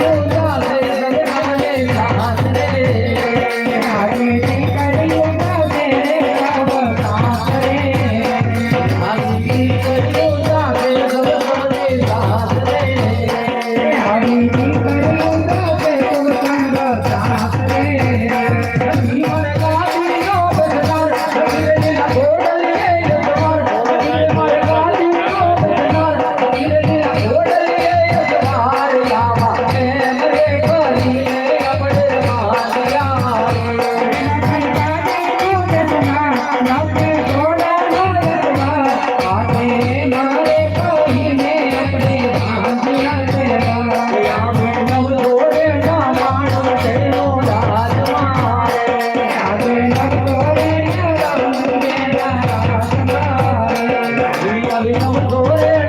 Yeah. আমার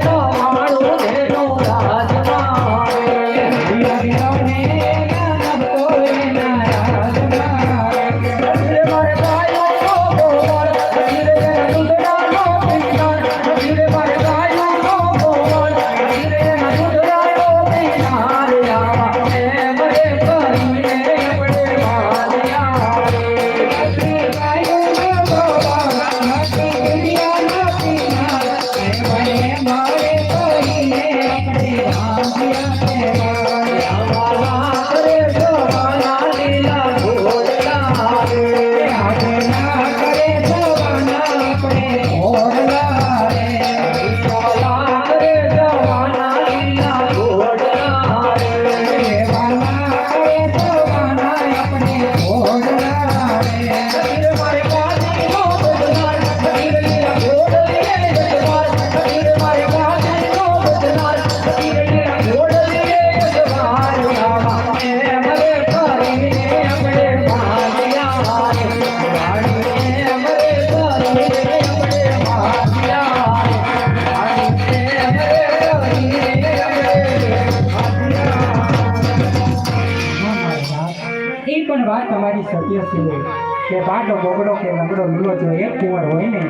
કે બાટો બોગડો કે લંગડો લીલો જો એક કુંવર હોય ને,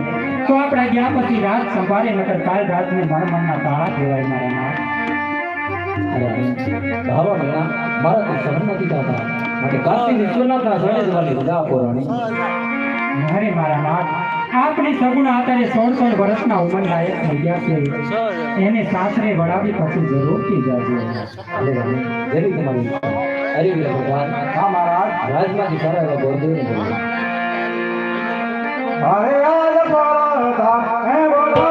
તો આપણે ગયા પછી રાત સંભાળે, નકર કાલ રાતને મન મનના તાળા કહેવાય મારા ભાવા મહિના મારા તો સહન નથી થતા. માટે કાશી વિશ્વનાથના જોડે જવાની રજા આપો રાણી અરે મારા નાથ આપણી સગુણ અત્યારે સોળ સોળ વર્ષના ઉંમર લાયક થઈ ગયા છે. એને સાસરે વળાવી પછી જરૂરથી જાજો. અરે તમારી અરે ભગવાન હા મહારાજ રાજમાંથી ગોરદેવને બોલાવો. અરે આજ પરદા હે બોલો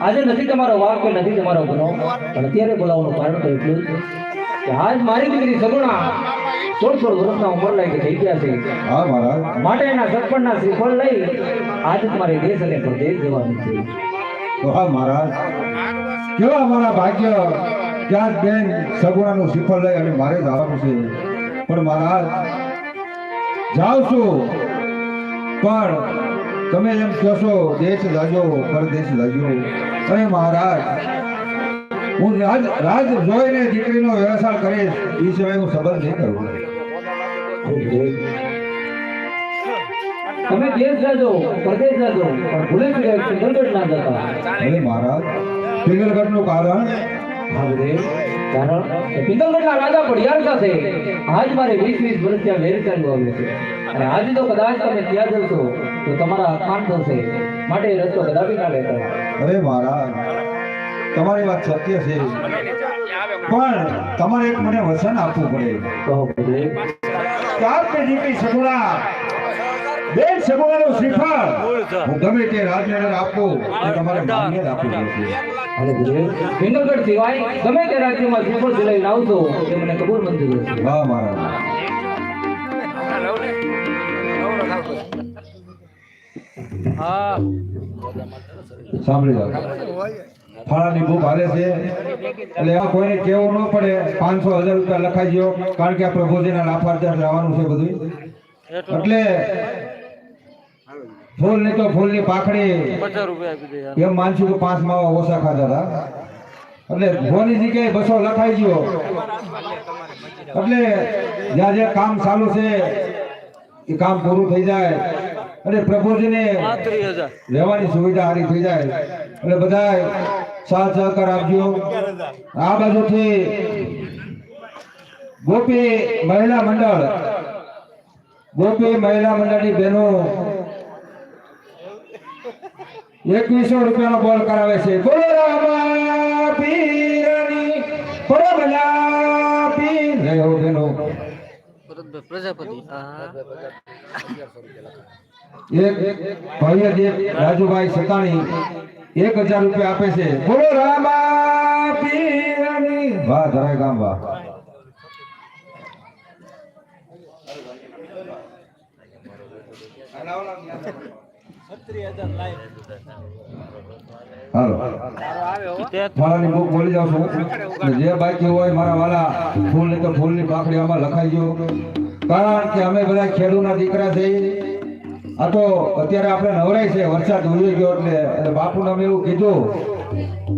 આજે નથી તમારો વાક કે નથી તમારો ગુનો. પણ અત્યારે બોલાવવાનું કારણ તો એટલું કે આજ મારી દીકરી સગુણા સોળ સોળ વર્ષના ઉંમર લાયક થઈ ગયા છે. હા મહારાજ. માટે એના સગપણના શ્રીફળ લઈ આજે તમારે દેશ અને પ્રદેશ જવાનું છે. હા મહારાજ. કેવા અમારા ભાગ્ય ક્યાંક બેન સગુણાનું શ્રીફળ લઈ અને મારે જવાનું છે. પણ મહારાજ જાઉં છું. પણ તમે એમ કહેશો દેશ લાજો પરદેશ જાજો અરે મહારાજ હું રાજ રાજ જોઈને દીકરીનો વ્યવસાય કરીશ એ સિવાય હું સંબંધ નહીં કરું. તમે દેશ જજો પ્રદેશ જજો પણ ભૂલે ચંદ્રગઢ ના જતા. અરે મહારાજ પિંગલગઢનું કારણ? હા કારણ પિંગલગઢના રાજા પડિયાર સાથે આજ મારે વીસ વીસ વર્ષ ત્યાં વેર ચાલ્યું આવ્યું છે. અને આજે તો કદાચ તમે ત્યાં જશો તો તમારા કામ થશે. માટે રસ્તો કદાપી ના લેતો. અરે મહારાજ તમારી વાત સત્ય છે. પણ તમારે એક મને વચન આપવું પડે. કહો આપની દીકરી સગુણા. બેન સગુણાનું શ્રીફળ. હું ગમે તે રાજની આપો તમારે માન્ય જ આપવું અને વિજય, સિવાય ગમે તે રાજ્યમાં શ્રીફળ દિલાઈને આવતો એ મને કબૂલ મંજૂર છે વાહ મહારાજ. સાંભળી જાઓ ફાળાની બુક હાલે છે. એટલે આ કોઈને કેવું ન પડે. પાંચસો હજાર રૂપિયા લખાઈ ગયો કારણ કે આ પ્રભુજીના લાફાર્જર રહેવાનું છે બધું એટલે ફૂલની તો ફૂલની પાખડી. એમ માનશું કે પાંચ માવા ઓછા ખાધા હતા. એટલે ફોની જગ્યાએ બસો લખાઈ ગયો એટલે જ્યાં જ્યાં કામ ચાલુ છે, એ કામ પૂરું થઈ જાય. અને પ્રભુજીને રહેવાની સુવિધા સારી થઈ જાય. એટલે બધા સાથ સહકાર આપજો. આ બાજુથી ગોપી મહિલા મંડળ ગોપી મહિલા મંડળની બહેનો એકવીસો રૂપિયાનો બોલ કરાવે છે. બોલો રામા પીરની બોલો ભલા પીર રહ્યો બહેનો. પ્રજાપતિ. એક ભવ્ય દેવ રાજુભાઈ સતાણી એક હજાર રૂપિયા આપે છે. બોલો રામા ધરાય ગામ વાહ. જે બાકી હોય મારા વાલા, ફૂલ ને તો ફૂલની પાકડી આમાં લખાઈ ગયો કારણ કે અમે બધા ખેડૂના દીકરા છીએ. આ તો અત્યારે આપણે નવરાય છે, વરસાદ ઉડી ગયો એટલે એટલે બાપુને એવું કીધું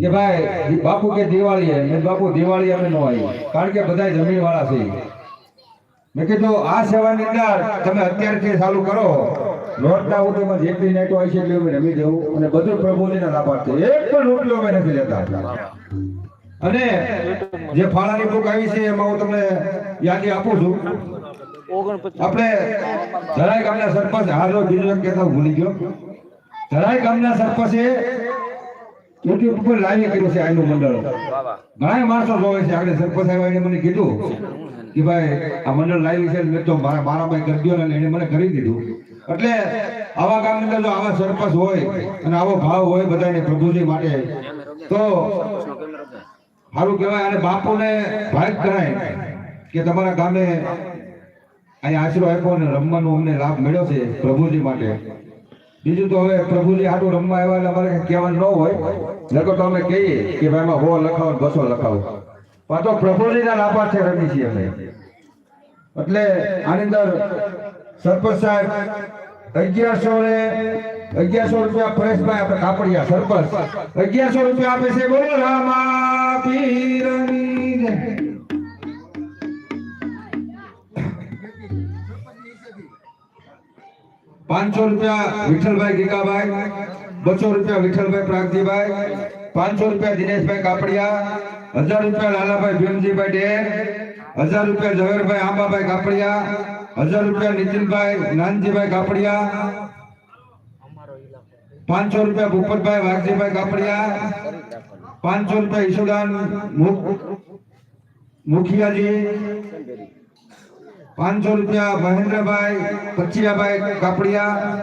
કે ભાઈ બાપુ કે દિવાળી હે, મેં બાપુ દિવાળી અમે ન આવી. કારણ કે બધા જમીન વાળા છે. મેં કીધું, આ સેવાની અંદર તમે અત્યારથી ચાલુ કરો લોટના ઉઠીમાં જેટલી નાઈટો હોય છે એટલી અમે રમી દેવું અને બધું પ્રભુજીના લાભાર્થ. એક પણ રોટલો અમે નથી લેતા. અને જે ફાળાની બુક આવી છે, એમાં હું તમને યાદી આપું છું. આપણે જરાય ગામના સરપંચ હાલો બીજું એક કહેતા ભૂલી ગયો. જરાય ગામના સરપંચે યુટ્યુબ ઉપર લાઈવ કર્યું છે આનું મંડળ. ઘણા માણસો જોવે છે. આગળ સરપંચ આવ્યા એને મને કીધું કે ભાઈ આ મંડળ લાવી છે મેં તો મારા મારા ભાઈ કરી દો ને એને મને કરી દીધું. એટલે આવા ગામની અંદર જો આવા સરપંચ હોય અને આવો ભાવ હોય બધાને પ્રભુજી માટે તો સારું કહેવાય અને બાપુને ભાગ કરાય કે તમારા ગામે અહીંયા આશરો આપ્યો અને રમવાનો અમને લાભ મળ્યો છે પ્રભુજી માટે. બીજું તો હવે પ્રભુજી આટલું રમવા આવ્યા એટલે અમારે કહેવાનું ન હોય. નકર તો અમે કહીએ કે ભાઈ એમાં હો લખાવો બસો લખાવો. પણ તો પ્રભુજીના છે રમી છીએ અમે. એટલે આની અંદર સરપંચ સાહેબ, અગિયારસો ને અગિયારસો રૂપિયા પરેશભાઈ આપણે કાપડિયા, સરપંચ. અગિયારસો રૂપિયા આપે છે. બોલો રામા પીરની પાંચસો રૂપિયા વિઠ્ઠલભાઈ ગીગાભાઈ બસો રૂપિયા વિઠ્ઠલભાઈ પ્રાગજીભાઈ, પાંચસો રૂપિયા દિનેશભાઈ કાપડિયા, હજાર રૂપિયા લાલાભાઈ ભીમજીભાઈ ડેર, હજાર રૂપિયા ઝવેરભાઈ આંબાભાઈ કાપડિયા, હજાર રૂપિયા નીતિનભાઈ નાનજીભાઈ કાપડિયા, પાંચસો રૂપિયા ભૂપતભાઈ વાઘજીભાઈ કાપડિયા, પાંચસો રૂપિયા ઈશુદાન મુખિયાજી પાંચસો રૂપિયા મહેન્દ્રભાઈ કચિયાભાઈ કાપડિયા,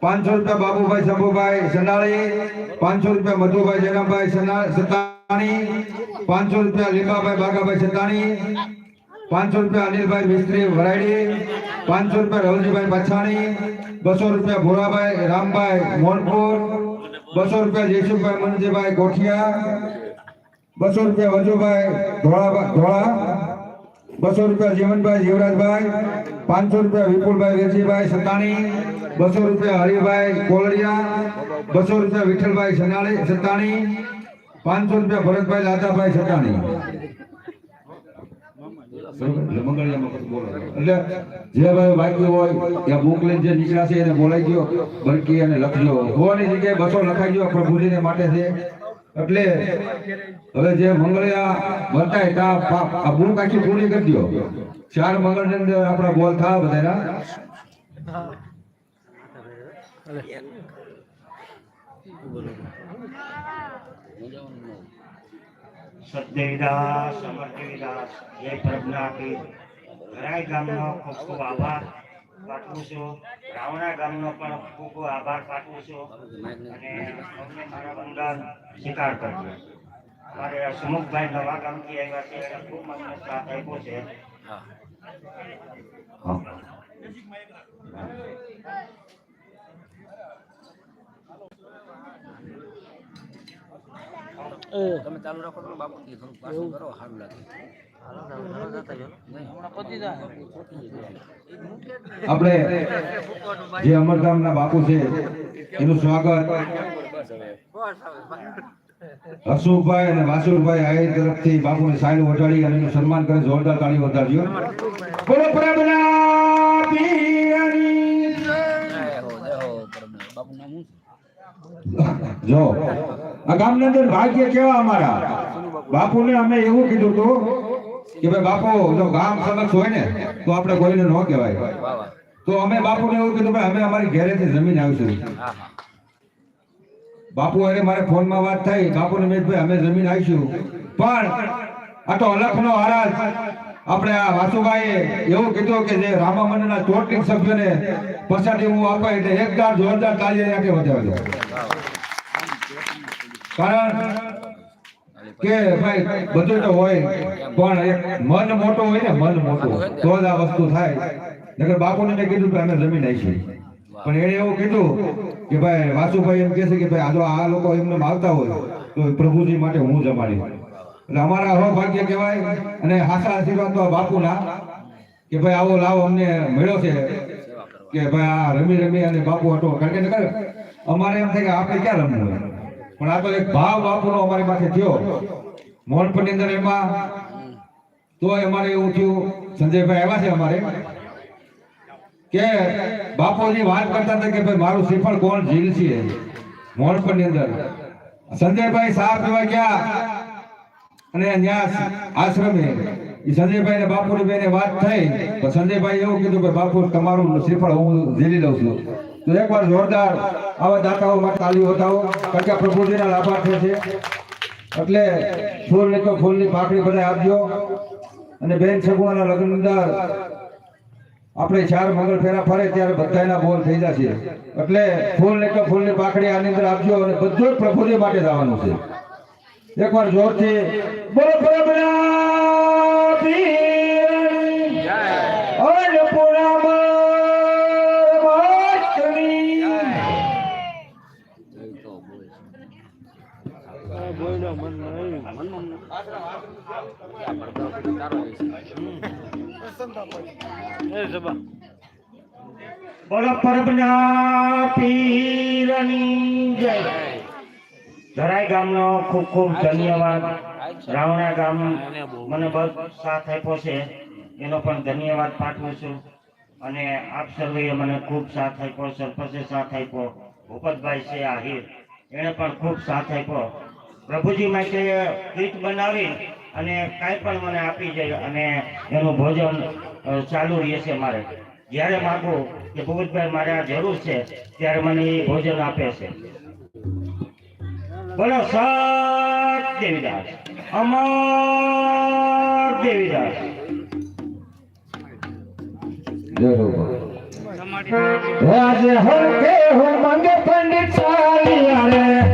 પાંચસો રૂપિયા બાબુભાઈ શંભુભાઈ સનાળી, પાંચસો રૂપિયા મધુભાઈ સના- સતાણી, પાંચસો રૂપિયા લીંબાભાઈ બાગાભાઈ સતાણી, પાંચસો રૂપિયા અનિલભાઈ મિસ્ત્રી વરાયડી, પાંચસો રૂપિયા રવલજીભાઈ પછાણી, બસો રૂપિયા ભોરાભાઈ રામભાઈ મોનપુર બસો રૂપિયા જયસુખભાઈ મનજીભાઈ ગોઠિયા, બસો રૂપિયા વજુભાઈ ધોળા ધોળા બસો રૂપિયા જીવનભાઈ જીવરાજભાઈ, પાંચસો રૂપિયા વિપુલભાઈ વેરજીભાઈ સતાણી બસો રૂપિયા હરિભાઈ કોલડિયા, બસો રૂપિયા વિઠ્ઠલભાઈ સનાળી સતાણી પાંચસો રૂપિયા ભરતભાઈ લાતાભાઈ સતાણી જે ભાઈ વાગ્યું હોય, ત્યાં બુક લઈને જે નીકળ્યા છે એને બોલાઈ ગયો બલકી અને લખજો. ગોવાની જગ્યાએ બસો લખાઈ ગયો પ્રભુજીને માટે છે. એટલે હવે જે મંગળયા મળતા આ બુક આખી પૂરી કરી દો ચાર મંગળની અંદર આપણા બોલ થા બધાના. સતદેવીદાસ સમર્થવીદાસ જય પ્રભુનાથી ઘરાઈ ગામનો ખૂબ ખૂબ આભાર. પાઠવું છું. રાવણા ગામનો પણ ખૂબ ખૂબ આભાર પાઠવું છું. અને અમને મારા બંગાળ સ્વીકાર કરજો. અમારે સુમુખભાઈ નવા ગામથી આવ્યા છે ખૂબ મને સાથ આપ્યો છે. તમે ચાલુ રાખો બાપુ થોડું કરો સારું લાગે. આપણે જે અમરધામના બાપુ છે, એનું સ્વાગત. અશોકભાઈ અને વાસુભાઈ આહિર તરફથી બાપુને સાયલું વટાડી અને એનું સન્માન કરે, જોરદાર તાળી વધારજો. બોલો. બાપુ જો, આ ગામની અંદર ભાગ્ય કેવા અમારા? બાપુને અમે એવું કીધું હતું કે ભાઈ બાપુ, જો ગામ સમક્ષ હોય ને, તો આપણે કોઈને ન કહેવાય. તો અમે બાપુને એવું કીધું, ભાઈ, અમે અમારી ઘેરેથી જમીન આવીશું. બાપુ અરે, મારે ફોનમાં વાત થઈ બાપુને મેં ભાઈ, અમે જમીન આવીશું. પણ આ તો અલખનો હરાજ આપણે આ વાસુભાઈએ એવું કીધું કે જે રામા મંદિરના ચોટલી સભ્યોને પછાડી હું આપે એટલે એકદમ જોરદાર તાળી આગળ વધારજો કારણ કે ભાઈ, બધું તો હોય, પણ એક મન મોટો હોય ને, મન મોટો તો જ આ વસ્તુ થાય. નકર બાપુને મેં કીધું કે અમે જમીન આવી પણ એણે એવું કીધું કે ભાઈ, વાસુભાઈ એમ કહે છે કે ભાઈ આજો આ લોકો એમને આવતા હોય, તો પ્રભુજી માટે હું જમાડી એટલે અમારા સૌભાગ્ય કહેવાય, અને હાસા આશીર્વાદ તો બાપુ બાપુના. કે ભાઈ, આવો લાવો, અમને મળ્યો છે. કે ભાઈ, આ રમી રમી અને બાપુ હતો કારણ કે અમારે એમ થાય કે આપણે ક્યાં રમવું પણ આ તો એક ભાવ બાપુનો અમારી પાસે થયો. મોહનપુરની અંદર એમાં તોય અમારે એવું થયું, સંજયભાઈ આવ્યા છે અમારે, કે બાપુજી વાત કરતા હતા કે ભાઈ મારું શ્રીફળ કોણ ઝીલ છે. મોહનપુરની અંદર. સંજયભાઈ સાહેબ પીવા ગયા અને ત્યાં આશ્રમે. સંજયભાઈ ને બે બેને વાત થઈ તો સંજયભાઈ એવું કીધું કે બાપુ, તમારું શ્રીફળ હું ઝીલી લઉં છું. તો એકવાર જોરદાર આવા દાતાઓ માટે તાલીઓ બતાવો, કારણ કે પ્રભુજીના લાભાર્થી છે. એટલે ફૂલ ફૂલની તો ફૂલની પાકડી બધા આપજો. અને બેન સગુણાના લગ્ન અંદર આપણે ચાર મંગળ ફેરા ફરે ત્યારે બધાના બોલ થઈ જશે. એટલે ફૂલ ને તો ફૂલની પાકડી આની અંદર આપજો અને બધું જ પ્રભુજી માટે જવાનું છે. એકવાર જોરથી બોલો પરબરા પીરની અન્નપૂર્ણામાં માતની. જય તો બોલ મનમાં આ પડદો તારો છે એનો પણ ધન્યવાદ પાઠવું છું. અને આપ સર્વેએ મને ખૂબ સાથ આપ્યો, સરપંચે સાથ આપ્યો, ભૂપતભાઈ છે આહિર. એણે પણ ખૂબ સાથ આપ્યો. પ્રભુજી માટે ગીત બનાવી અને કાંઈ પણ મને આપી જાય અને એનું ભોજન ચાલુ રહે છે મારે. જ્યારે માગું કે ભૂપતભાઈ મારે આ જરૂર છે, ત્યારે મને એ ભોજન આપે છે. બોલો, સત દેવીદાસ. અમર દેવીદાસ. જય હો આજે હર કે હું મંગે પંડિત ચાલિયા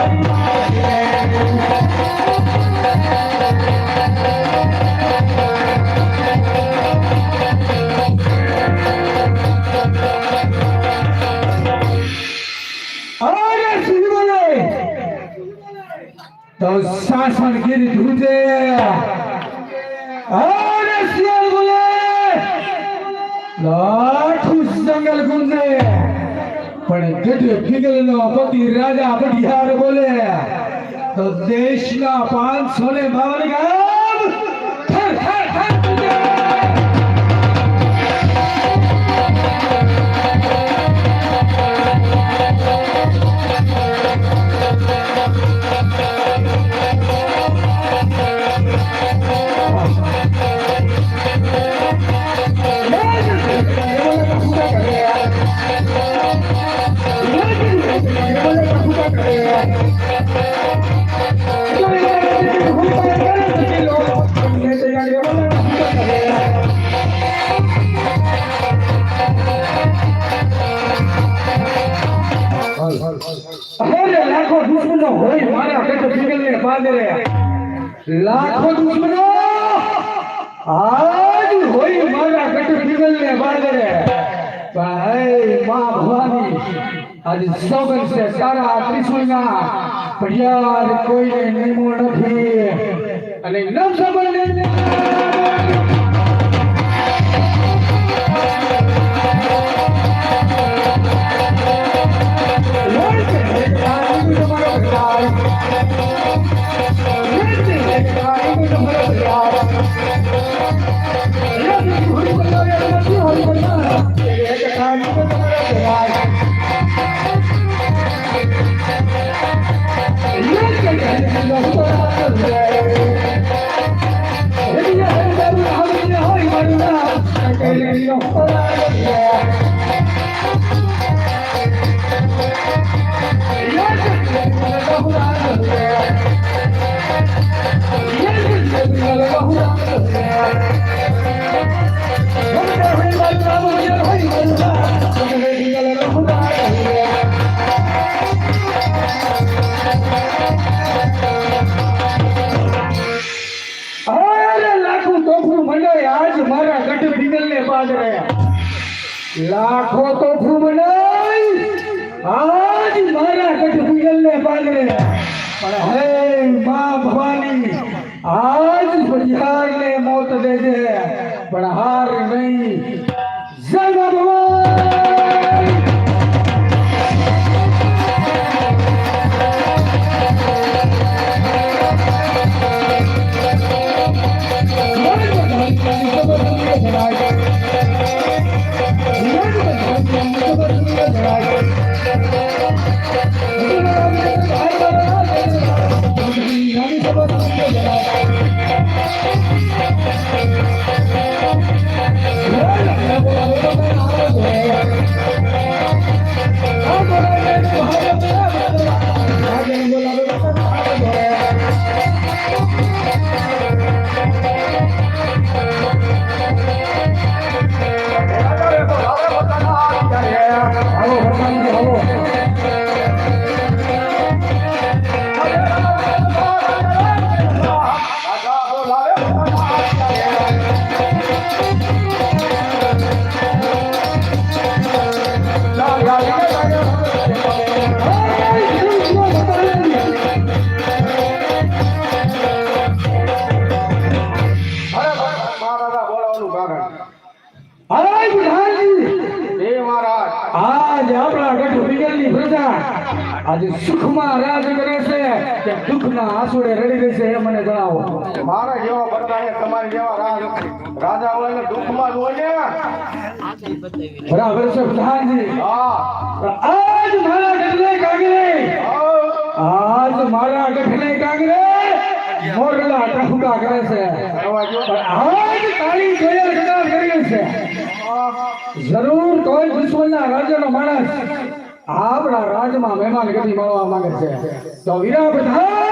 શાસન ગીરી ધૂતે અરે શ્રી બોલે. લાખું જંગલ ગુંજે પણ ગઢ ફિગલનો પતિ રાજા બઢિયાર બોલે, તો દેશના પાંચસો ને બાવન ગામ દુશ્મનો હોય મારા ને બાંધી રહ્યા. લાખો દુશ્મનો આજ હોય મારા પેટો પીગલ ને બાંધી રહ્યા. હે માં ભવાની, આજ સોગન છે તારા ત્રિશુલના પડિયાર કોઈને નિમો નથી. અને ન સંબંધે લાખો તોફું મંડાય આજ મારા ગઢ પિંગલને પાદરે લાખો તોફું મંડાય આજ મારા ગઢ પિંગલને પાદરે પણ હે માં ભવાની આજ બળિયારને મોત દેજે પણ હાર નહીં. ભવાની. હાય Hare Krishna. આંસુડે રડી રહી છે એ મને જણાવો. મારા જેવા બધાએ તમારી જેવા રાજ- હોય ને દુઃખમાં જ હોય ને બરાબર છે પ્રધાનજી હા. આજ મારા ગઢને કાંગરે. આજ મારા ગઢને કાંગરે મોરલા ટહુકા કરે છે. આજ તાળી જોયેલ કદાચ કરી છે જરૂર કોઈ દુશ્મનના રાજાનો માણસ આપણા રાજમાં મહેમાન ગતિ મળવા માંગે છે. તો વીરા પ્રધાન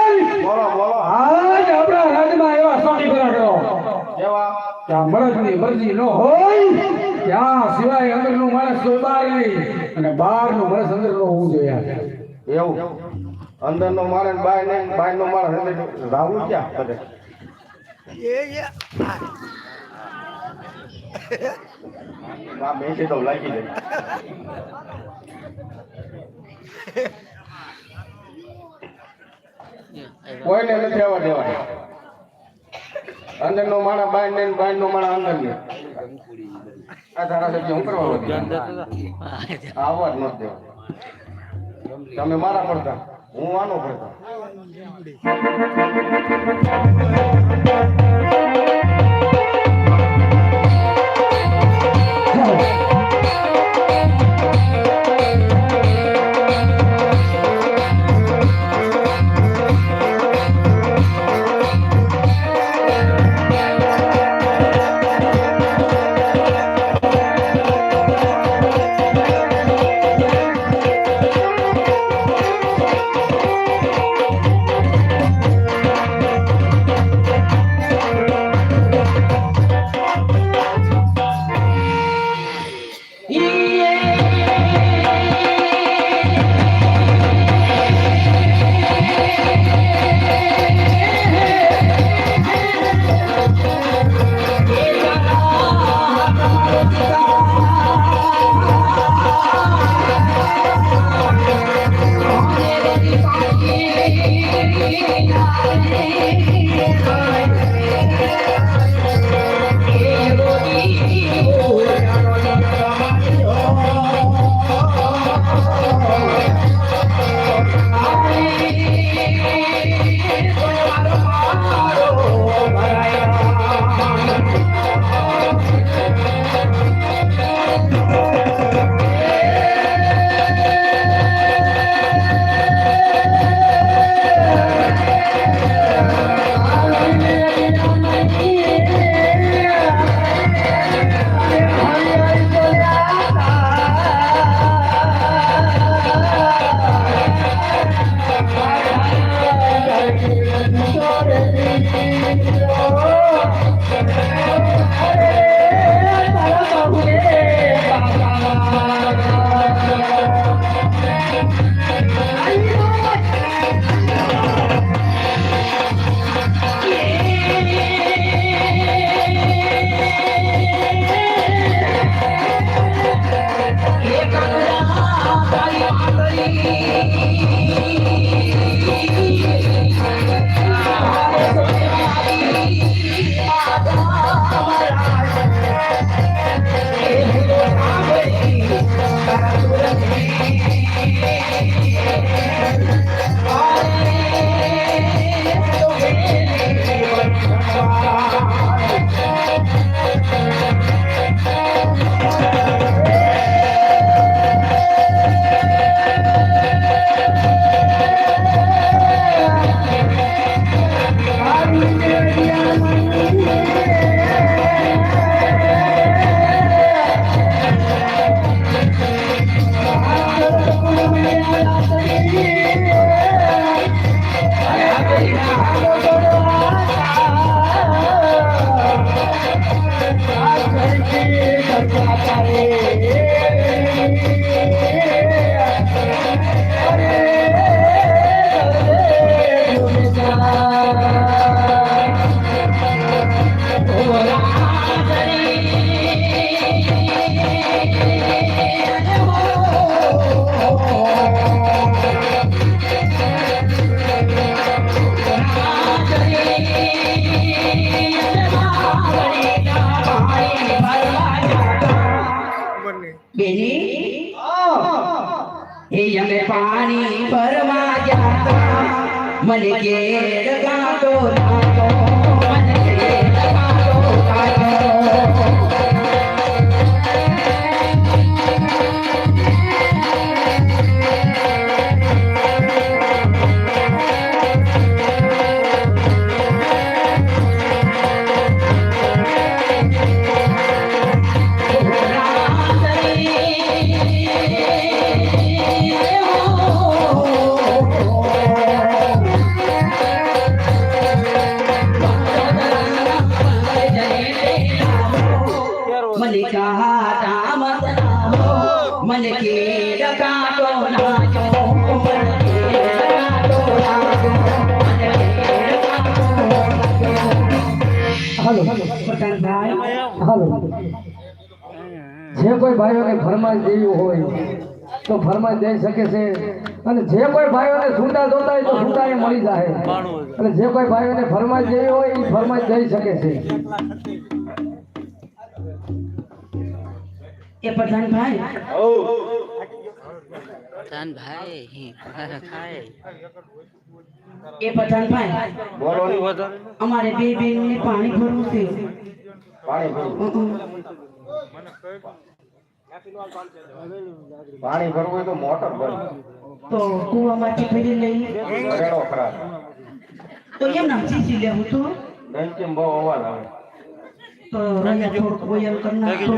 બોલો બોલો. આજ આપણા રાજમાં એવા સ્વામી કરો ત્યાં મળદની મરજી ન હોય ત્યાં સિવાય અંદરનું માણસ કોઈ બહાર નહીં. અને બહારનું માણસ અંદર ન હોવું જોઈએ. એવું. અંદર નો મારે બાય નહીં બાય માણસ અંદર રાહુલ ક્યાં બધે આ બેસી તો લાગી જાય. કોઈને નથી આવવા દેવા અંદર નો માણા બાય ને બાય નો માણા અંદર ને આ ધારાસભ્ય હું કરવા આવવા જ મત દેવા. તમે મારા પડતા. હું આનો પડતા. બેની મને ઘેર ગાંઠો કોઈ ભાઈઓને ફરમાઈશ દેવી હોય તો ફરમાઈશ દઈ શકે છે. અને જે કોઈ ભાઈઓને છૂટા જોતા હોય તો છૂટા એ મળી જાય. અને જે કોઈ ભાઈઓને ફરમાઈશ દેવી હોય એ ફરમાઈશ દઈ શકે છે. એ તાન ભાઈ બોલો. અમારે બે પાણી ભરવું છે. પાણી ભરવું હમ. પાણી ભરવું હોય તો મોટર ભરવું તો કુવામાંથી ભરી લઈ ભરેલો ખરાબ. તો એમ નામ સીસી લેવું તો. ડંચીમ બહુ અવાજ આવે. તો રૈયા થોડુંક ઓયલ કરી નાખતો.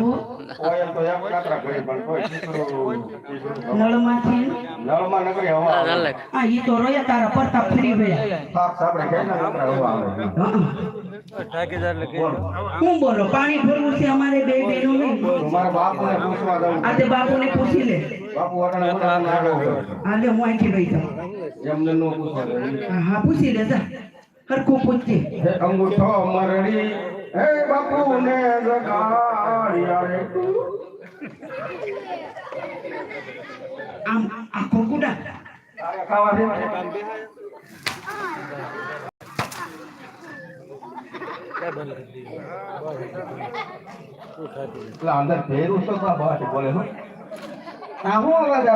ઓયલ તો એક કાતરા કરી પણ કોઈ નળમાંથી. નળમાં નકરી હવા આવે. અલગ ઈ તો રોયા તારા પરતા ફરી ગયા સાપ સાપડે કે ના? હવા આવે. હું બોલો પાણી ભરવું છે અમારે બે બહેનો બાપુને આ તે બાપુને પૂછી લે. બાપુ વટાણે વટાણે આગળ હોય. આ લે હું અહીંથી લઈ જાઉં. હા, પૂછી લે જા. હરખું પૂછજે. અંગૂઠો મરડી હે બાપુ ને જગાડ્યા રે આમ આખો કુડા ખાવા દે. એટલે અંદર ભેરું તો બા બા બોલે હો. આ હું અવાજ